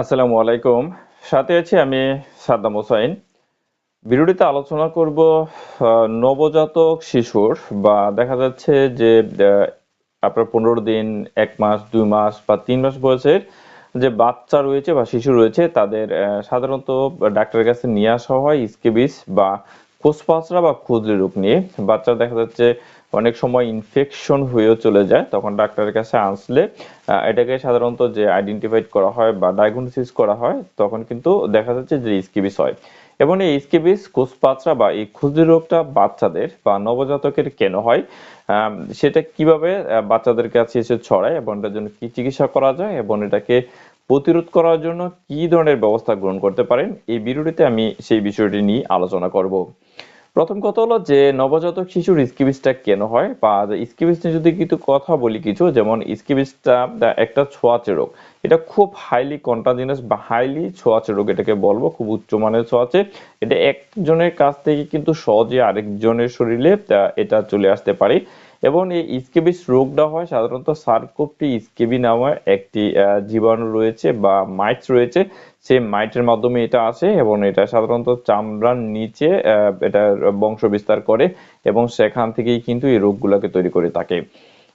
আসসালামু আলাইকুম। সাথে আছি আমি সাদ্দাম হোসাইন। ভিডিওটিতে আলোচনা করব নবজাতক শিশুর বা দেখা যাচ্ছে যে আপনার পনেরো দিন, এক মাস, দুই মাস বা তিন মাস বয়সের যে বাচ্চা রয়েছে বা শিশু রয়েছে, তাদের সাধারণত ডাক্তারের কাছে নিয়ে আসা হয় স্কেবিস বা কোষপাচড়া বা খুজলি রোগ নিয়ে বাচ্চা দেখা যাচ্ছে অনেক সময় ইনফেকশন হয়েও চলে যায়, তখন ডাক্তারের কাছে আসলে এটাকে সাধারণত যে আইডেন্টিফাইড করা হয় বা ডায়াগনোসিস করা হয়, তখন কিন্তু দেখা যাচ্ছে যে স্কিবিস হয়। এবং এই স্কিবিস কোষপাচড়া বা এই খুজলি রোগটা বাচ্চাদের বা নবজাতকের কেন হয়? সেটা কীভাবে বাচ্চাদের কাছে এসে ছড়ায় এবং এটার জন্য কি চিকিৎসা করা যায় এবং এটাকে প্রতিরোধ করার জন্য কি ধরনের ব্যবস্থা গ্রহণ করতে পারেন? এই ভিডিওটিতে আমি সেই বিষয়টি নিয়ে আলোচনা করব। প্রথম কথা হলো যে নবজাতক শিশুর স্কিবিসটা কেন হয়? বা স্কিবিস নিয়ে যদি কিছু কথা বলি কিছু, যেমন স্কিবিসটা একটা ছোঁয়াচে রোগ। এটা খুব হাইলি কন্টাজিনাস বা হাইলি ছোঁয়াচে রোগ এটাকে বলব, খুব উচ্চ মানের ছোঁয়াচে। এটা একজনের কাছ থেকে কিন্তু সহজে আরেকজনের শরীরে এটা চলে আসতে পারে। এবং এই স্কেবিস রোগটা হয়, সাধারণত সার্কোপটি স্কেবি নামে একটি জীবাণু রয়েছে বা মাইটস রয়েছে। সেই মাইটের মাধ্যমে এটা আসে এবং এটা সাধারণত চামড়ার নিচে এটা বংশ বিস্তার করে এবং সেখান থেকেই কিন্তু এই রোগগুলোকে তৈরি করে থাকে।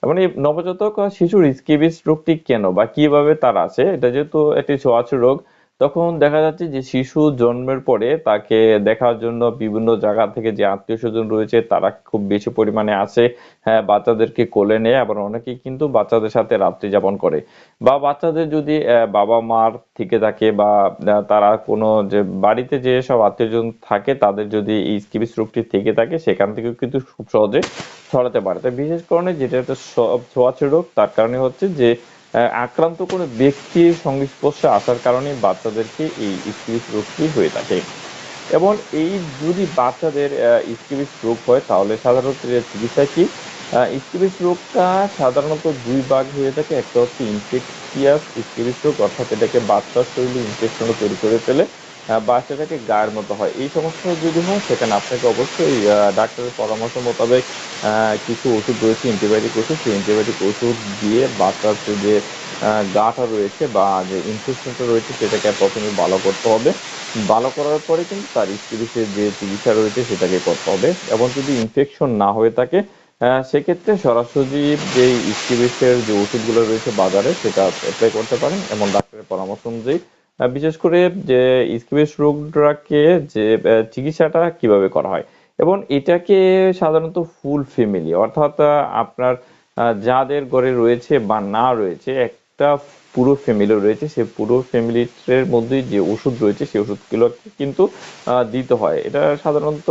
এবং এই নবজাতক শিশুর স্কেবিস রোগটি কেন বা কীভাবে তার আছে এটা যেহেতু একটি ছোঁয়াচে রোগ তখন দেখা যাচ্ছে যে শিশু জন্মের পরে তাকে দেখার জন্য বিভিন্ন জায়গা থেকে যে আত্মীয় স্বজন রয়েছে, তারা খুব বেশি পরিমাণে আসে হ্যাঁ বাচ্চাদেরকে কোলে নেয়, আবার অনেকেই কিন্তু বাচ্চাদের সাথে রাত্রি যাপন করে। বা বাচ্চাদের যদি বাবা মার থেকে থাকে বা তারা কোনো যে বাড়িতে যে সব আত্মীয়জন থাকে, তাদের যদি এই স্কিবিস রোগটি থেকে থাকে, সেখান থেকেও কিন্তু খুব সহজে ছড়াতে পারে। তাই বিশেষ কারণে যেটা একটা ছোঁয়াচে রোগ, তার কারণে হচ্ছে যে আক্রান্ত কোনো ব্যক্তির সংস্পর্শে আসার কারণে বাচ্চাদেরকে এই স্কিবিস রোগটি হয়ে থাকে। এবং এই যদি বাচ্চাদের স্কিবিস রোগ হয়, তাহলে সাধারণত চিকিৎসা কি? স্কিবিস রোগটা সাধারণত দুই ভাগ হয়ে থাকে। একটা হচ্ছে ইনফেকশিয়াস স্কিবিস রোগ, অর্থাৎ এটাকে বাচ্চার শরীরে ইনফেকশন তৈরি করে ফেলে। আহ, বা গায়ের মতো হয়। এই সমস্যা যদি হয় সেখানে আপনাকে অবশ্যই ডাক্তারের পরামর্শ মোতাবেক কিছু ওষুধ রয়েছে অ্যান্টিবায়োটিক ওষুধ। সেই অ্যান্টিবায়োটিক ওষুধ দিয়ে বাচ্চার যে গাটা রয়েছে বা যে ইনফেকশনটা রয়েছে সেটাকে প্রথমে ভালো করতে হবে। ভালো করার পরে কিন্তু তার স্কিবিসের যে চিকিৎসা রয়েছে সেটাকে করতে হবে। এবং যদি ইনফেকশন না হয়ে থাকে সেক্ষেত্রে সরাসরি যে স্কিবিসের যে ওষুধগুলো রয়েছে বাজারে সেটা অ্যাপ্লাই করতে পারেন। এবং ডাক্তারের পরামর্শ অনুযায়ী বিশেষ করে যে স্কিবিস রোগটাকে যে চিকিৎসাটা কীভাবে করা হয়। এবং এটাকে সাধারণত ফুল ফ্যামিলি, অর্থাৎ আপনার যাদের ঘরে রয়েছে বা না রয়েছে, একটা পুরো ফ্যামিলি রয়েছে সেই পুরো ফ্যামিলির মধ্যেই যে ওষুধ রয়েছে সেই ওষুধগুলো কিন্তু দিতে হয়। এটা সাধারণত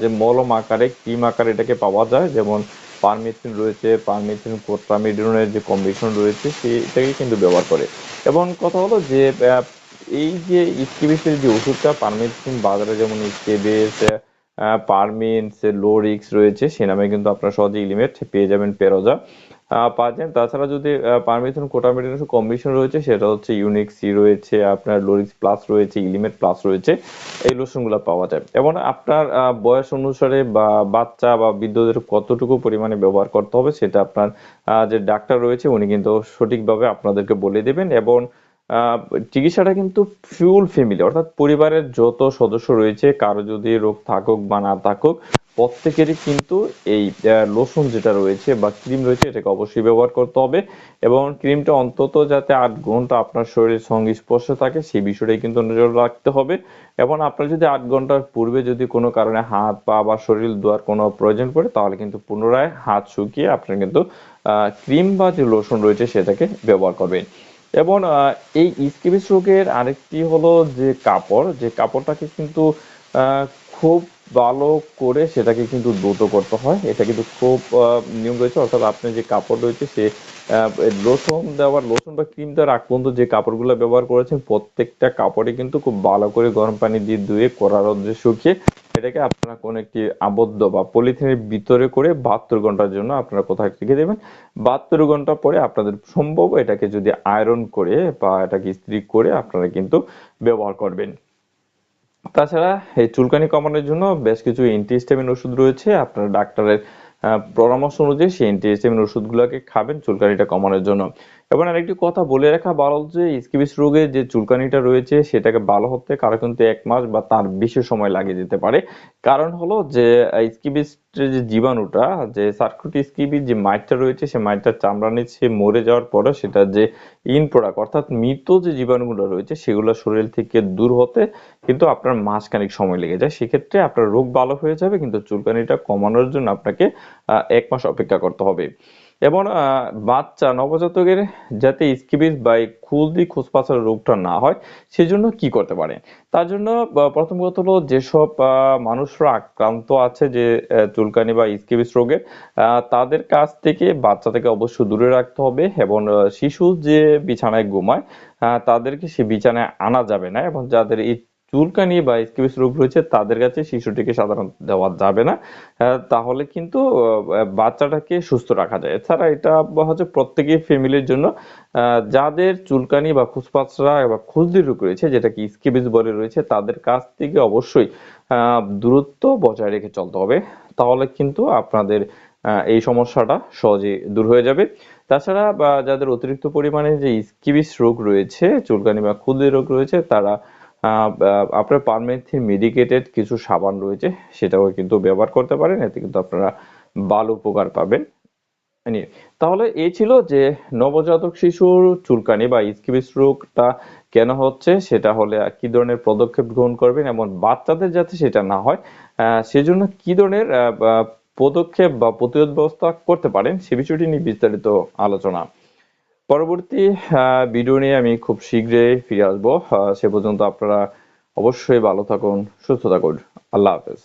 যে মলম আকারে, ক্রিম আকারে এটাকে পাওয়া যায়। যেমন পারমেথ্রিন রয়েছে পারমেথ্রিন কোট্রামিডনের যে কম্বিনেশন রয়েছে সেটাকে কিন্তু ব্যবহার করে। এবং কথা হলো যে এই যে স্কেবিসের যে ওষুধটা পারমেথ্রিন বাজারে যেমন স্কেবিস পারমিন লোরিক্স রয়েছে, সে নামে কিন্তু আপনারা সহজে ইলিমেট পেয়ে যাবেন পেরোজা। পাচ্ছেন তাছাড়া যদি পারমিথন কোটামিথন কম্বিনেশন রয়েছে, সেটা হচ্ছে ইউনিক সি রয়েছে, আপনার লোরিক্স প্লাস রয়েছে ইলিমেট প্লাস রয়েছে, এই লোশনগুলো পাওয়া যায়। এবং আপনার বয়স অনুসারে বা বাচ্চা বা বৃদ্ধদের কতটুকু পরিমাণে ব্যবহার করতে হবে, সেটা আপনার যে ডাক্তার রয়েছে, উনি কিন্তু সঠিকভাবে আপনাদেরকে বলে দেবেন। এবং চিকিৎসাটা কিন্তু ফুল ফ্যামিলি অর্থাৎ পরিবারের যত সদস্য রয়েছে, কারও যদি রোগ থাকুক বা না থাকুক, প্রত্যেকেরই কিন্তু এই লোশন যেটা রয়েছে বা ক্রিম রয়েছে, এটাকে অবশ্যই ব্যবহার করতে হবে এবং ক্রিমটা অন্তত যাতে আট ঘণ্টা আপনার শরীরের সঙ্গে স্পর্শে থাকে, সেই বিষয়টাই কিন্তু নজর রাখতে হবে এবং আপনার যদি আট ঘণ্টার পূর্বে যদি কোনো কারণে হাত পা বা শরীর ধোয়ার কোনো প্রয়োজন পড়ে, তাহলে কিন্তু পুনরায় হাত শুকিয়ে আপনার কিন্তু ক্রিম বা যে লোশন রয়েছে, সেটাকে ব্যবহার করবেন। এবং এই স্কিবিস রোগের আরেকটি হলো যে কাপড়, যে কাপড়টাকে কিন্তু খুব ভালো করে সেটাকে কিন্তু দ্রুত করতে হয়। এটা কিন্তু খুব নিয়ম রয়েছে। অর্থাৎ আপনি যে কাপড় রয়েছে সে লোশন দেওয়ার লোশন বা ক্রিম দেওয়ার আগ পর্যন্ত যে কাপড়গুলো ব্যবহার করেছেন, প্রত্যেকটা কাপড়ে কিন্তু খুব ভালো করে গরম পানি দিয়ে ধুয়ে কড়া রোদে শুকিয়ে এটাকে আপনারা কোনো একটি আবদ্ধ বা পলিথিনের ভিতরে করে বাহাত্তর ঘণ্টার জন্য আপনারা কোথায় রেখে দেবেন? বাহাত্তর ঘণ্টা পরে আপনাদের সম্ভব এটাকে যদি আয়রন করে বা এটাকে ইস্ত্রি করে আপনারা কিন্তু ব্যবহার করবেন। তাছাড়া এই চুলকানি কমানোর জন্য বেশ কিছু অ্যান্টিহিস্টামিন ওষুধ রয়েছে। আপনার ডাক্তারের পরামর্শ অনুযায়ী সেই অ্যান্টিহিস্টামিন ওষুধগুলোকে খাবেন চুলকানিটা কমানোর জন্য। এবং আরেকটি কথা বলে রাখা ভালো যে স্কিবিস রোগে যে চুলকানিটা রয়েছে, সেটাকে ভালো হতে কারও কিন্তু এক মাস বা তার বেশি সময় লাগিয়ে যেতে পারে। কারণ হলো যে স্কিবিস যে জীবাণুটা, যে সার্কুটি স্কিবির যে মাইটটা রয়েছে, সে মাইটটার চামড়া নিচে মরে যাওয়ার পরে সেটা যে ইন প্রোডাক্ট, অর্থাৎ মৃত যে জীবাণুগুলো রয়েছে, সেগুলো শরীর থেকে দূর হতে কিন্তু আপনার মাসখানিক সময় লেগে যায়। সেক্ষেত্রে আপনার রোগ ভালো হয়ে যাবে, কিন্তু চুলকানিটা কমানোর জন্য আপনাকে এক মাস অপেক্ষা করতে হবে। এবং বাচ্চা নবজাতকের যাতে স্কিবিস বা খুলদি খোসপাসার রোগটা না হয়, সেজন্য কি করতে পারে? তার জন্য প্রথম কথা হলো যেসব মানুষরা আক্রান্ত আছে যে চুলকানি বা স্কিবিস রোগে তাদের কাছ থেকে বাচ্চা থেকে অবশ্যই দূরে রাখতে হবে এবং শিশু যে বিছানায় ঘুমায় তাদেরকে সে বিছানায় আনা যাবে না এবং যাদের চুলকানি বা স্কিবিস রোগ রয়েছে, তাদের কাছে শিশুটিকে সাধারণত দেওয়া যাবে না। তাহলে কিন্তু বাচ্চাটাকে সুস্থ রাখা যায়। এছাড়া এটা হচ্ছে প্রত্যেকের ফ্যামিলির জন্য যাদের চুলকানি বা খুসপাচরা বা খুজলি রোগ রয়েছে, যেটা কি স্কিবিস বলে রয়েছে, তাদের কাছ থেকে অবশ্যই দূরত্ব বজায় রেখে চলতে হবে। তাহলে কিন্তু আপনাদের এই সমস্যাটা সহজেই দূর হয়ে যাবে। তাছাড়া যাদের অতিরিক্ত পরিমাণে যে স্কিবিস রোগ রয়েছে, চুলকানি বা খুজলি রোগ রয়েছে, তারা আপনার পারমেথিন মেডিকেটেড কিছু সাবান রয়েছে, সেটাও কিন্তু ব্যবহার করতে পারেন, এতে কিন্তু আপনারা ভালো উপকার পাবেন। তাহলে এই ছিল যে নবজাতক শিশুর চুলকানি বা স্কিবিস রোগটা কেন হচ্ছে, সেটা হলে কি ধরনের পদক্ষেপ গ্রহণ করবেন এবং বাচ্চাদের যাতে সেটা না হয়। সেজন্য কি ধরনের পদক্ষেপ বা প্রতিরোধ ব্যবস্থা করতে পারেন, সে বিষয়টি নিয়ে বিস্তারিত আলোচনা। পরবর্তী ভিডিও নিয়ে আমি খুব শীঘ্রই ফিরে আসব। সে পর্যন্ত আপনারা অবশ্যই ভালো থাকুন, সুস্থ থাকুন। আল্লাহ হাফেজ।